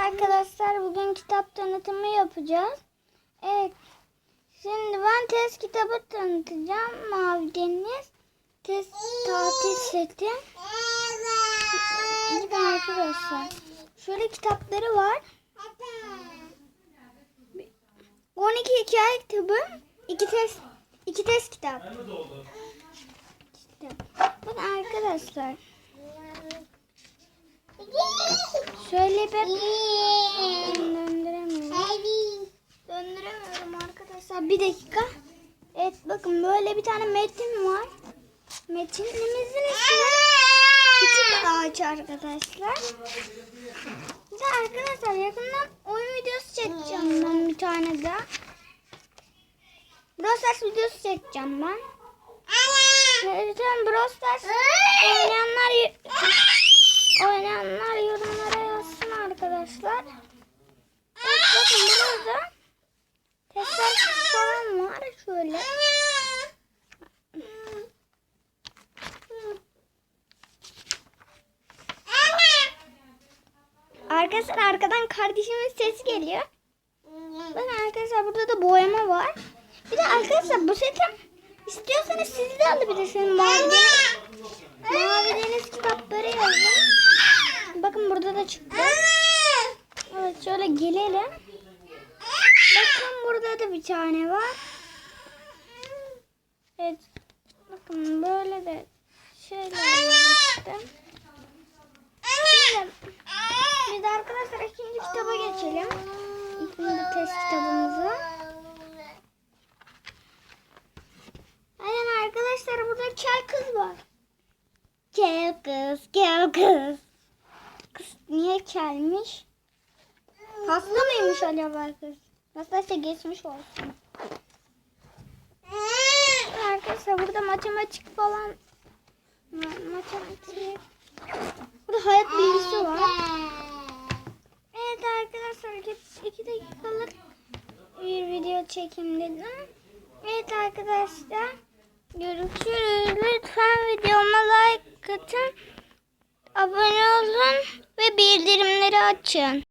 arkadaşlar bugün kitap tanıtımı yapacağız. Evet. Şimdi ben test kitabı tanıtacağım. Mavi Deniz. Test tatil seti. Bakın arkadaşlar. Şöyle kitapları var. 12 hikaye kitabı. 2 test iki test kitap. Bakın arkadaşlar. Şöyle bir döndüremiyorum. Döndüremiyorum arkadaşlar. Bir dakika. Evet bakın böyle bir tane metin var. Metinimizin ismi küçük ağaç arkadaşlar. De arkadaşlar yakından oyun videosu çekeceğim ben bir tane daha. Brawl Stars videosu çekeceğim ben. Stars oynayanlar oynayanlar yorumlara yazsın arkadaşlar. Evet bakın burada testler falan var şöyle. Arkadaşlar arkadan kardeşimin sesi geliyor. Bakın arkadaşlar burada da boyama var. Bir de arkadaşlar bu seti istiyorsanız siz de alabilirsiniz. Mavi deniz, mavi deniz kitapları yazın. Bakın burada da çıktı. Evet şöyle gelelim. Bakın burada da bir tane var. Evet. Bakın böyle de var işte. Şimdi, de arkadaşlar ikinci kitaba geçelim. İkinci test kitabımıza. Aynen arkadaşlar burada kel kız var. Kel kız, kel kız. Kız niye kelmiş? Hasta mıymış acaba kız? Nasılsa geçmiş olsun. Arkadaşlar burada matematik falan Ma- matematik. Burada hayat bilgisi var. Evet arkadaşlar iki, iki dakikalık bir video çekim dedim. Evet arkadaşlar görüşürüz. Lütfen videoma like atın. Abone olun ve bildirimleri açın.